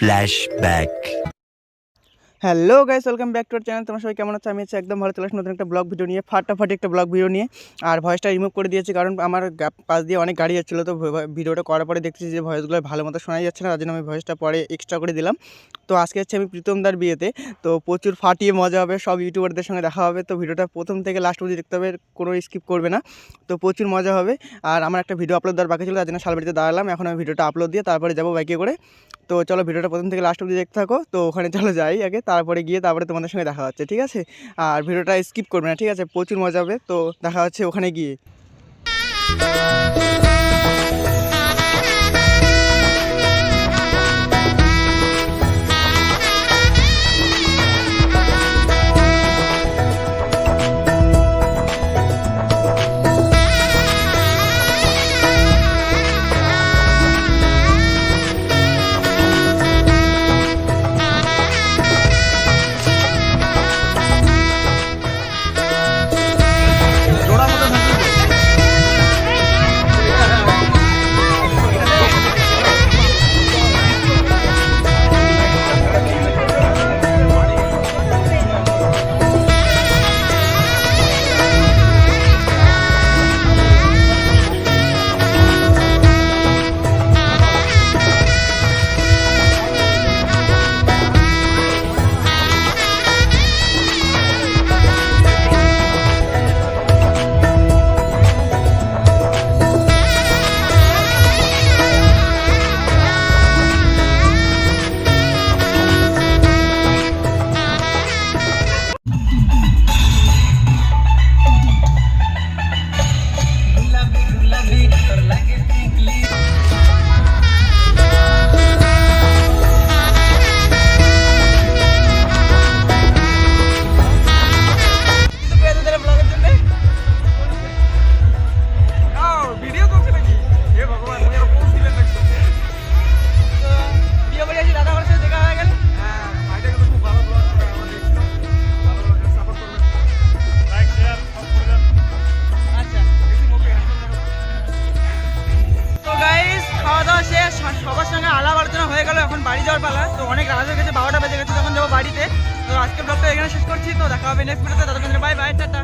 Flashback. Hello guys welcome back to our channel তোমার সবাই কেমন আছো? আমি আছি একদম ভালো, চলে নতুন একটা ব্লগ ভিডিও নিয়ে, ফাটাফাটি একটা ব্লগ ভিডিও নিয়ে। আর ভয়েসটা রিমুভ করে দিয়েছি, কারণ আমার পাশ দিয়ে অনেক গাড়ি যাচ্ছিল, তো ভিডিওটা করার পরে দেখছি যে ভয়েসগুলো ভালো মতো শোনা যাচ্ছে না, তার জন্য আমি ভয়েসটা পরে এক্সট্রা করে দিলাম। তো আজকে হচ্ছে আমি প্রীতমদার বিয়েতে, তো প্রচুর ফাটিয়ে মজা হবে, সব ইউটিউবারদের সঙ্গে দেখা হবে। তো ভিডিওটা প্রথম থেকে লাস্ট অবধি দেখতে হবে, কোনো স্কিপ করবে না। তো প্রচুর মজা হবে। আর আমার একটা ভিডিও আপলোড দেওয়ার বাকি ছিল, তার জন্য শালবাড়িতে দাঁড়ালাম, এখন আমি ভিডিওটা আপলোড দিয়ে তারপরে যাব বাইকে করে। তো চলো ভিডিওটা প্রথম থেকে লাস্ট অবধি দেখতে থাকো। তো ওখানে চলো যাই আগে, তারপরে গিয়ে তারপরে তোমাদের সঙ্গে দেখা হচ্ছে, ঠিক আছে? আর ভিডিওটা স্কিপ করবে না, ঠিক আছে? প্রচুর মজা হবে। তো দেখা হচ্ছে ওখানে গিয়ে। হয়ে গেল, এখন বাড়ি যাওয়ার পালা। তো অনেক রাত হয়ে গেছে, বারোটা বেজে গেছে, তখন যাব বাড়িতে। তো আজকে ব্লগটা এখানে শেষ করছি, তো দেখা হবে নেক্সট ভিডিওতে ততক্ষণ বাই বাই টাটা।